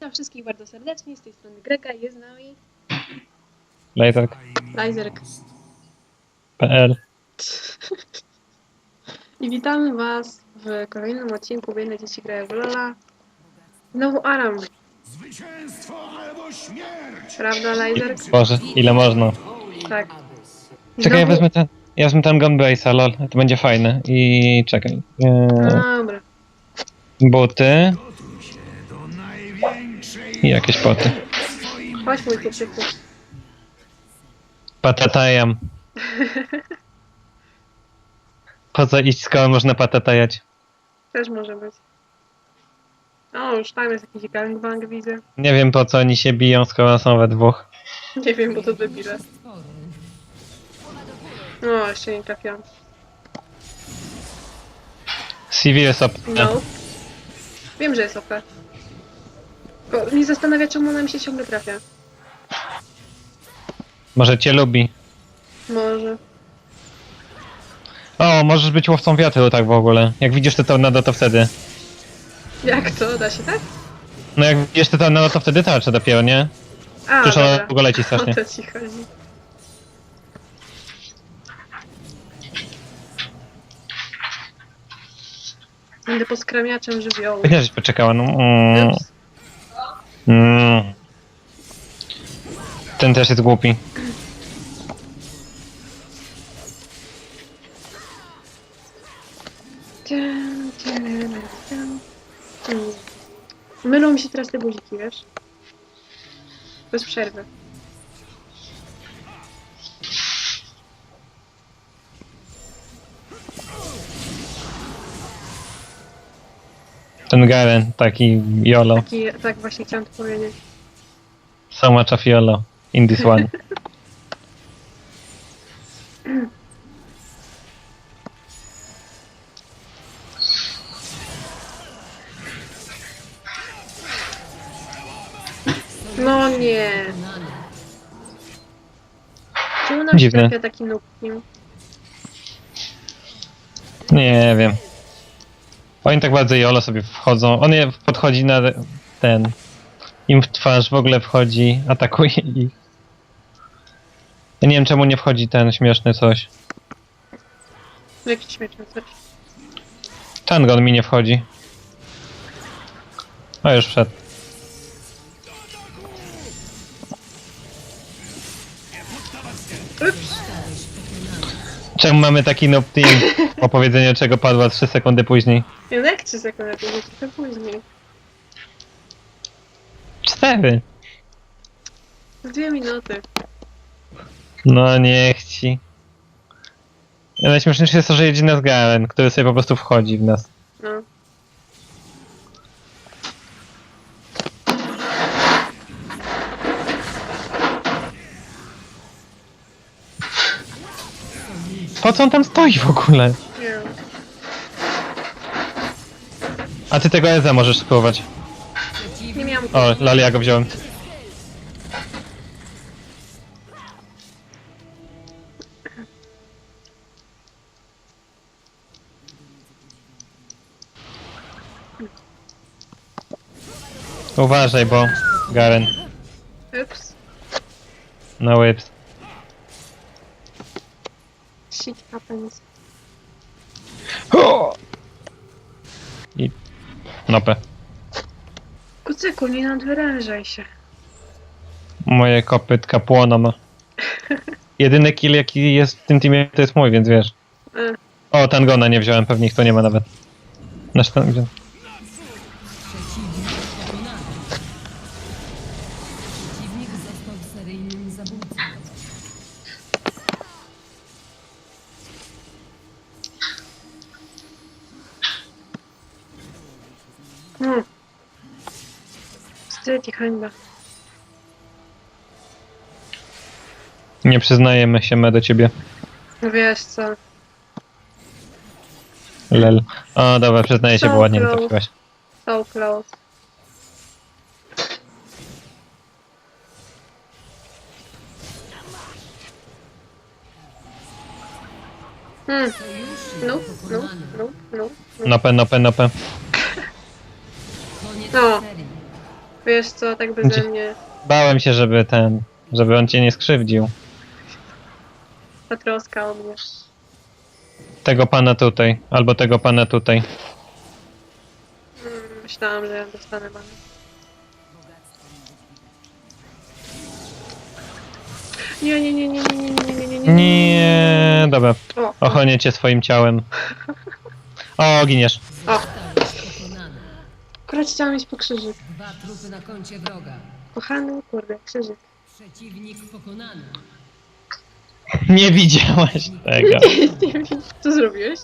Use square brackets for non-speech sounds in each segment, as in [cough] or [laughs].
Witam wszystkich bardzo serdecznie, z tej strony Greka jest z nami Lejtek.pl Lajzerk. I witamy Was w kolejnym odcinku Biedne Dzieci Grają w Lola. Znowu Aram, Zwycięstwo albo śmierć! prawda Lajzerk? Boże, ile można. Tak. Czekaj, ja znowu- wezmę ten. Ja wezmę ten Gunbase'a, lol, to będzie fajne. I czekaj. Eee, Dobra. buty i jakieś poty. Chodź mój kucyku. Patatajam. [laughs] Po co iść, skoro można patatajać? Też może być. O, już tam jest jakiś gangbang, widzę. Nie wiem po co oni się biją, skoro są we dwóch. Nie wiem, bo to debile. No, jeszcze nie trafiłam. CV jest op. No. Wiem, że jest OP. Tylko mnie zastanawia, czemu ona mi się ciągle trafia. Może cię lubi. Może. O, możesz być łowcą wiatru tak w ogóle. Jak widzisz te tornado, to wtedy. Jak to? Da się tak? No jak widzisz te tornado, to wtedy tarcze dopiero, nie? A, Przecież ona dobra. ogóle leci strasznie. O to ci chodzi. Będę poskramiaczem żywiołu. Nie, żeś poczekała, no. Mm, Ups. mm. Ten też jest głupi. Mylą mi się teraz te guziki, wiesz? Bez przerwy. Ten Garen, taki YOLO. Taki, tak właśnie chciałam to powiedzieć. So much of YOLO in this one. No nie. Czemu nam się Dziwne. trafia taki nubkiem? Nie wiem. Oni tak bardzo YOLO sobie wchodzą. On je podchodzi na ten. Im w twarz w ogóle wchodzi, atakuje ich. Ja nie wiem czemu nie wchodzi ten śmieszny coś. Jakiś śmieszny coś. Tangon mi nie wchodzi. O, już wszedł. Ups. Czemu mamy taki noob team? [laughs] Opowiedzenie czego padła 3 sekundy później. Ja jak 3 sekundy trochę później. 4. Dwie minuty. No niech ci. Najśmieszniejsze jest to, że jedzie nas Garen, który sobie po prostu wchodzi w nas. No. Po co on tam stoi w ogóle? Nie. A ty tego Eza możesz spróbować. Nie miałam O, go wziąłem. Uważaj, bo Garen, Ups. no whips. Shit happens. I nopę. Kucyku, nie nadwyrężaj się. Moje kopytka płoną. Jedyny kill jaki jest w tym teamie to jest mój, więc wiesz. E, O, Tangona nie wziąłem, pewnie ich to nie ma nawet. Nasz ten wziąłem. Hańba. Nie przyznajemy się my do ciebie. No wiesz co. Lel. O, dobra, przyznaję się, bo ładnie nie close. trafiłaś. So close. Hmm. No, no, no, no. Nopę, nopę, nopę. Koniec No. Wiesz co, tak beze Gdzie- mnie. Bałem się, żeby ten, żeby on cię nie skrzywdził. Ta troska o mnie. Tego pana tutaj, albo tego pana tutaj. Mm, myślałam, że ja dostanę manę. Nie, nie, nie, nie, nie, nie, nie, nie, nie, nie. Nie, dobra. O, Ochronię cię swoim ciałem. [laughs] O, giniesz. o. akurat chciałam mieć po krzyżyk. Dwa trupy na koncie wroga. Kochany, kurde, krzyżyk. Przeciwnik pokonany. Nie widziałaś tego. [laughs] nie wiem, co zrobiłeś?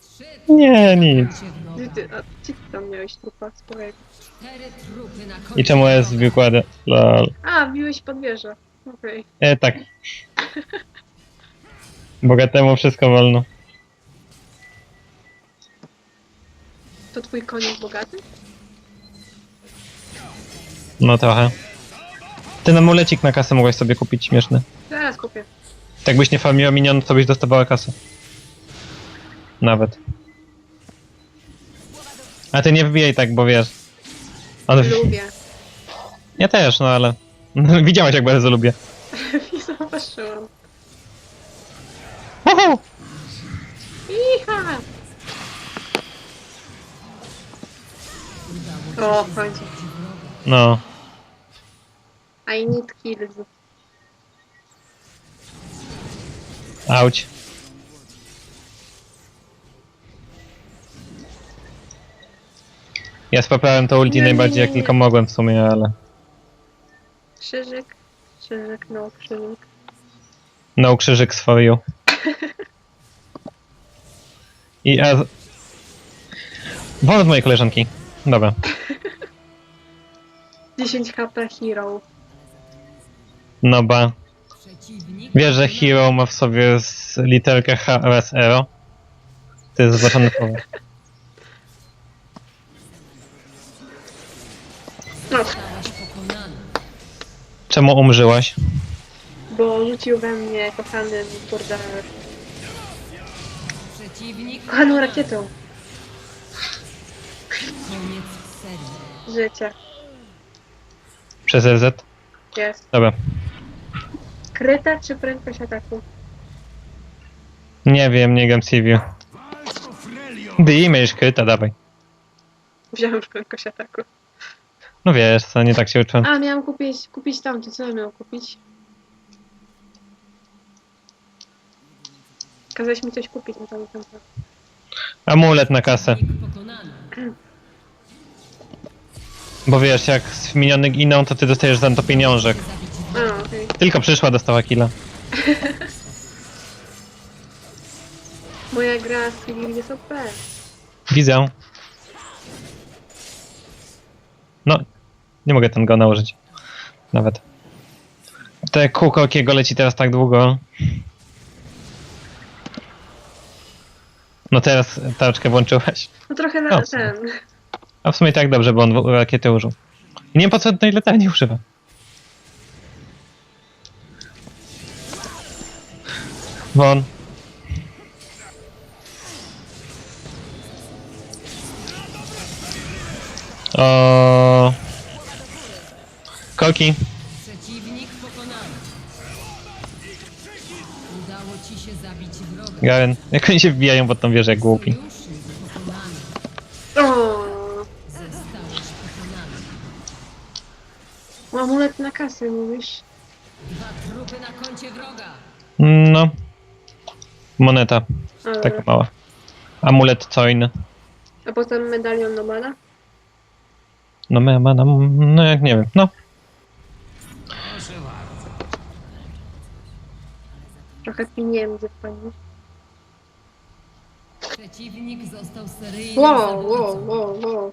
Trzy Nie, nic. koncie Gdzie wroga. ty, a gdzie ty tam miałeś trupa swojego? Cztery trupy na koncie I czemu jest wroga. wykłady? Lol. A, biłeś pod wieżę. Okej. E, tak. [laughs] Bogatemu wszystko wolno. To twój koniec bogaty? No trochę. Ten amulecik na kasę mogłaś sobie kupić śmieszny. Zaraz kupię. Tak byś nie farmiła minionów, to byś dostawała kasę. Nawet. A ty nie wbijaj tak, bo wiesz. On... Lubię. Ja też, no ale... [laughs] Widziałaś jak bardzo lubię. [laughs] I zauważyłam. Uhu! Iha! O, w końcu. No. I need kills. Auć. Ja spaprałem to ulti Nie, nie, najbardziej nie, jak nie. tylko mogłem w sumie, ale... Krzyżyk. Krzyżyk, no krzyżyk. No krzyżyk for you. [laughs] I a... Wolę od mojej koleżanki. Dobra. [laughs] 10 HP hero. No ba. Wiesz, że hero ma w sobie z literkę H oraz Ero? To jest zobaczone słowo. No. Czemu umrzyłaś? bo rzucił we mnie kochany, kurde, Przeciwnik kochaną rakietą życia. Przez RZ? Jest. Dobra. Kryta czy prędkość ataku? Nie wiem, nie gram Frelio! Dime już kryta, dawaj. Wziąłem już prędkość ataku. No wiesz co, nie tak się uczyłem. A, miałam kupić, kupić tamto, co ja miałam kupić? Kazałeś mi coś kupić na tamto. Amulet na kasę. Bo wiesz, jak z miniony giną, to ty dostajesz za to pieniążek. A, okej. Tylko przyszła, dostała killa. [laughs] Moja gra z Civil jest OP. Widzę. No, nie mogę ten go nałożyć. Nawet. Te kółko jakiego leci teraz tak długo. No teraz tarczkę włączyłeś. No trochę na O, ten. A w sumie tak dobrze, bo on rakiety użył. I nie wiem po co tak nie używa. Won. O. Koki. Przeciwnik pokonany. Udało ci się zabić wroga. Garen. Jak oni się wbijają pod tą wieżę jak głupi. Moneta. A, Taka mała. Amulet coin. a potem medalion Nomada? No ma, ma, no, no jak nie wiem. No. Trochę pieniędzy pani. Przeciwnik został seryjnym Wow, zabójcą. wow, wow, wow.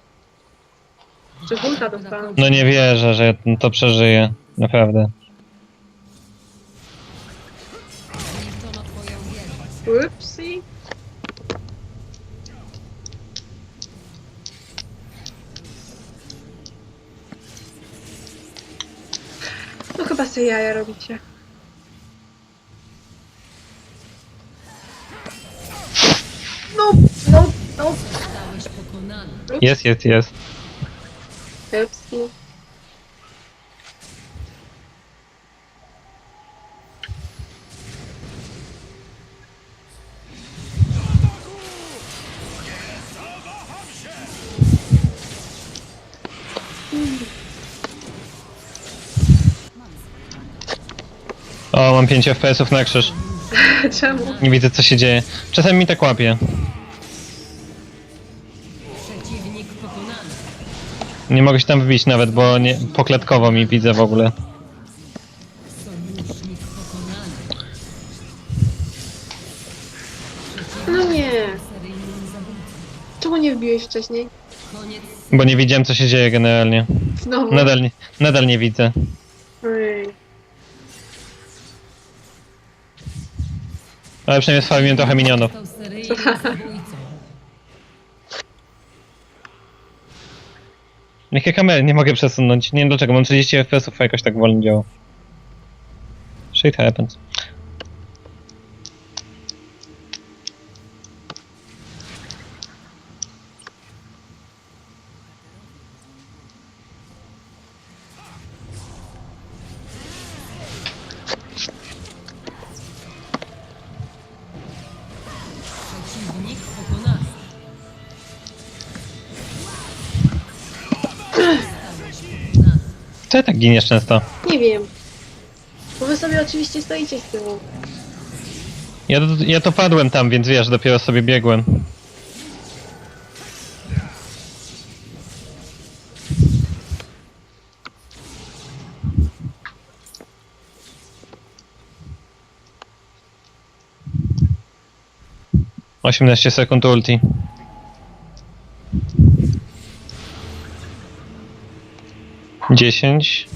Czy bulta koncie No nie wierzę, że ja to przeżyję. Naprawdę. Upsi. No chyba sobie jaja robicie. No, no, no. Jest, jest, jest. Upsi. Mam 5 FPS-ów na krzyż. [laughs] Czemu? Nie widzę co się dzieje. Czasem mi tak łapie. Przeciwnik pokonany. Nie mogę się tam wbić nawet, bo nie, poklatkowo mi widzę w ogóle. Sojusznik pokonany. No nie. Czemu nie wbiłeś wcześniej? Koniec Bo nie widziałem co się dzieje generalnie. Znowu. Nadal nie, nadal nie widzę. Ojej. Ale przynajmniej sfawiłem trochę minionów. Jakie kamery? Nie mogę przesunąć. Nie wiem dlaczego, mam 30 FPS-ów, a jakoś tak wolno działa. Shit happens. Co tak giniesz często? Nie wiem. Bo wy sobie oczywiście stoicie z tyłu. Ja, ja to padłem tam, więc wiesz, dopiero sobie biegłem. Osiemnaście sekund ulti. 10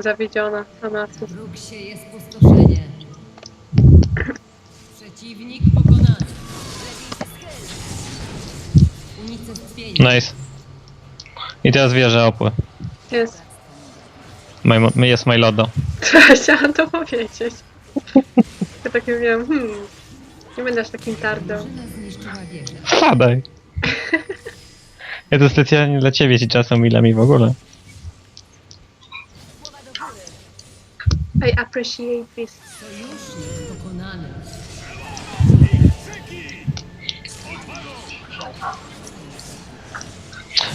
Jestem zawiedziona. Anasu. Wróg sieje spustoszenie. [laughs] Przeciwnik pokonany. Unicestwienie. Nice. I teraz wieżę opły. Jest. My, jest my lodo. [laughs] Chciałam to powiedzieć. Ja tak wiem, hmm. Nie będę aż takim tardą. Wpadaj. [laughs] Ja to specjalnie dla ciebie ci czasem milami w ogóle. I appreciate this.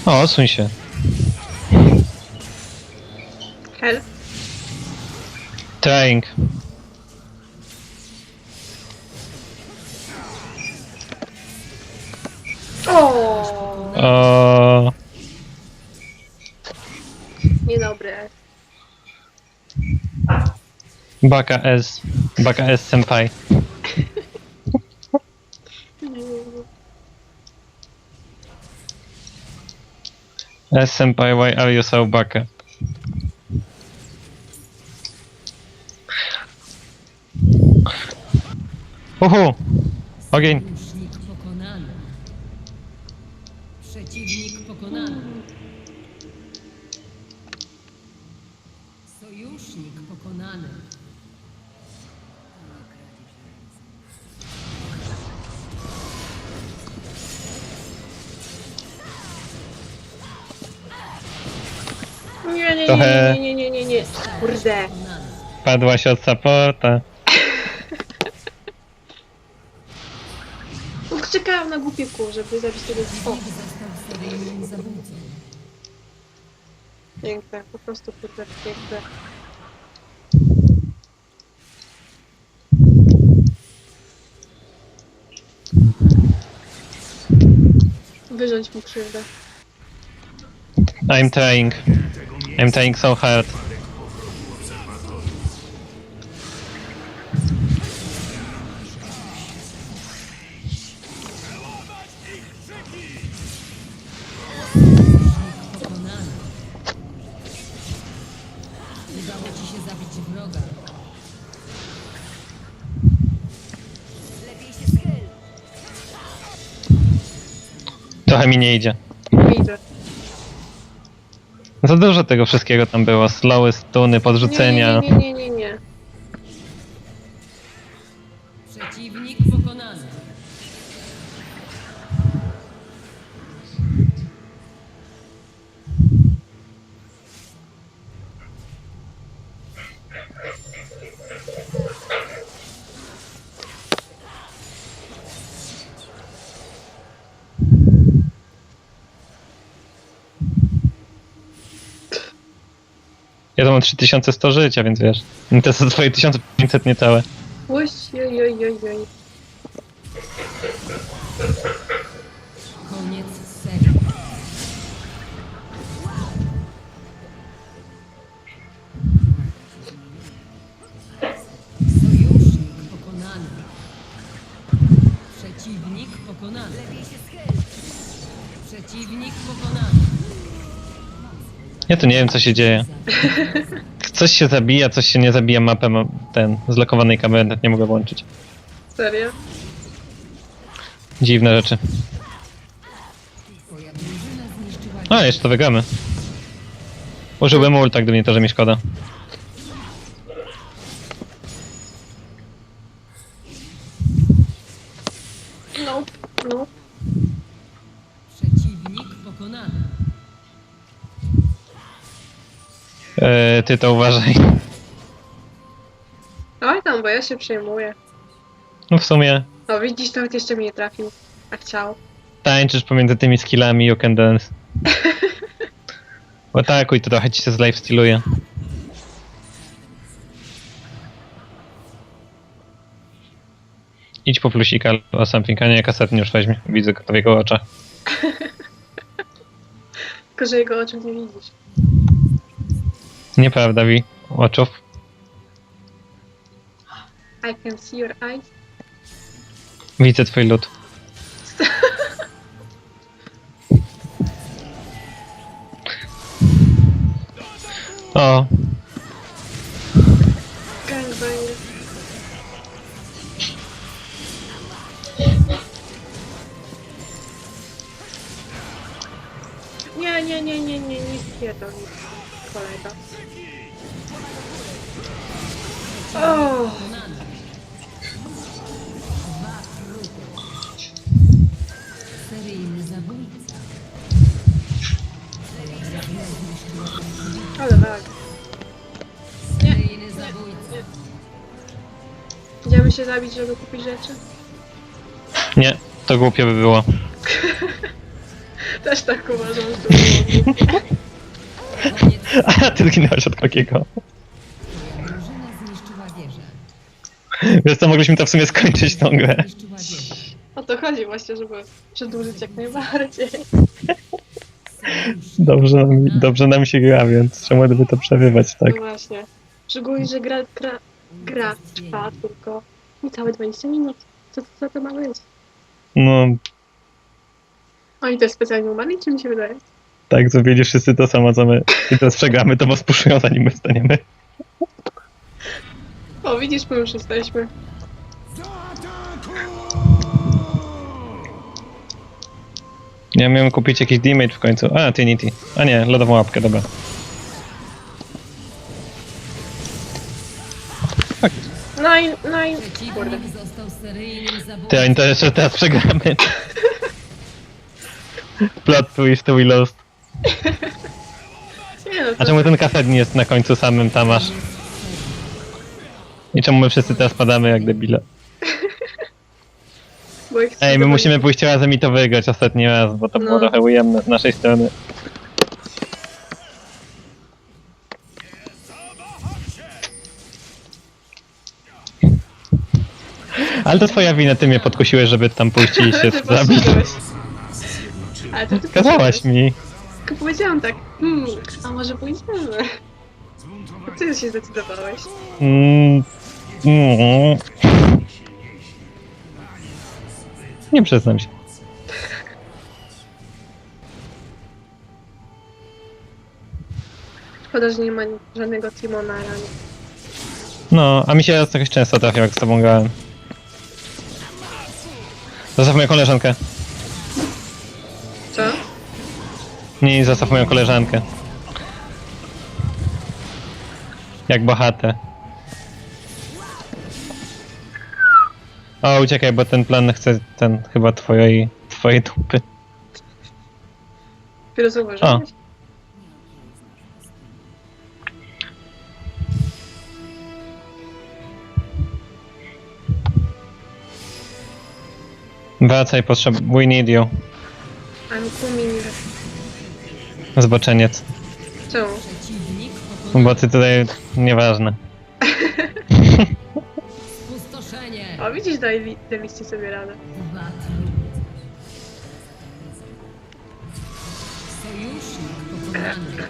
O, odsuń się. Help. Trying. O, O, Baka S. Baka S Senpai. S Senpai, why are you so baka? Uhu! Ogień! Nie, nie, Trochę- nie, nie, nie, nie, nie. Kurde. Padłaś od supporta. No, Czekałam na głupie kół, żeby zabić tego o, piękne, po prostu kurde, piękne. Wyrządź mu krzywdę. I'm trying. I'm trying so hard. Się zabić. Trochę mi nie idzie. Za dużo tego wszystkiego tam było. Slowy, stuny, podrzucenia. Nie, nie, nie, nie, nie, Ja to mam 3100 życia, więc wiesz. To są twoje 1500 niecałe. Oj, oj, oj, oj, oj. Koniec serii. Sojusznik pokonany. Przeciwnik pokonany. Przeciwnik pokonany. Ja tu nie wiem co się dzieje. Coś się zabija, coś się nie zabija mapę mam ten zlokowanej kamery, nawet nie mogę włączyć. Serio? Dziwne rzeczy. A, jeszcze to wygramy. Użyłbym ulta, gdyby nie to, że mi szkoda. No, no. Przeciwnik pokonany. Eee, ty to uważaj. Oj tam, bo ja się przejmuję. No w sumie No widzisz, nawet jeszcze mnie nie trafił. A chciał. tańczysz pomiędzy tymi skillami you can dance. [laughs] Atakuj, to trochę ci się z life styluje. Idź po plusika albo something, a nie kasetny już weźmie. Widzę go w jego oczach. [laughs] Tylko, że jego oczu nie widzisz. Nieprawda, wi. Oczów. I can see your eyes. Widzę twój lód. [laughs] O, się zabić, żeby kupić rzeczy? nie, to głupio by było. [laughs] Też tak uważam, że to było głupie. [laughs] A ty zginąłeś od kokiego. Drużyna zniszczyła wieżę. Wiesz co, mogliśmy to w sumie skończyć tą grę. Zniszczyła wieżę. O to chodzi właśnie, żeby przedłużyć jak najbardziej. Dobrze nam, dobrze nam się gra, więc czemu gdyby to przerywać, tak? No właśnie. Szczególnie, że gra, gra, gra trwa tylko niecałe 20 minut. Co, co to ma być? No, Oni też specjalnie umarli, czy mi się wydaje? tak, zrobili wszyscy to samo, co my. I teraz przegramy, to was puszują, zanim my staniemy. O, widzisz, my już jesteśmy. Ja miałem kupić jakiś damage w końcu. A, Trinity. A nie, lodową łapkę, dobra. No i... Kurde. Przeciwnik został seryjnym zabójcą. Ty, oni to jeszcze teraz przegramy. Plot twist, we lost. Nie no, A to... czemu ten kaset nie jest na końcu samym tam aż? I czemu my wszyscy teraz padamy jak debile? Bo ich Ej, my musimy pójść razem i to wygrać ostatni raz, bo to było No. trochę ujemne z naszej strony. Ale to twoja wina, ty mnie podkusiłeś, żeby tam pójść i się [laughs] Ty zabić. Ale to ty Kazałaś mi. Tylko powiedziałam tak, hmm, a może pójdziemy? Zbuntowani. Ty się zdecydowałeś. Mm, mm. Nie przyznam się. Szkoda, że nie ma żadnego Timona rano. No, a mi się jakoś często trafia, jak z tobą grałem. Zostaw moją koleżankę. Co? Nie, zostaw moją koleżankę. Jak bohate. O, uciekaj, bo ten plan chce ten chyba twojej, twojej dupy. Dopiero O. Wracaj, potrzeb... We need you. I'm coming. Zboczeniec. Czemu? Bo ty tutaj... Nieważne. Spustoszenie. O, widzisz, dali, daliście sobie radę. Dwa trupy. Sojusznik pokonany.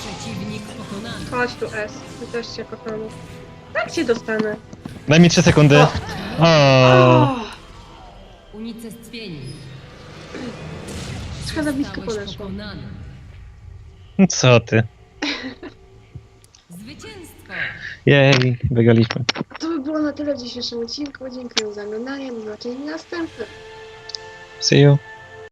Przeciwnik pokonany. Chodź tu, S. Ty też cię kochamy. Tak cię dostanę. Daj mi 3 sekundy. O. Unicestwieni. Trochę za blisko Zostałeś podeszło. pokonany. Co ty? Zwycięstwo. Jej, wygraliśmy. To by było na tyle w dzisiejszym odcinku. Dziękuję za oglądanie. Do zobaczenia następnym. See you.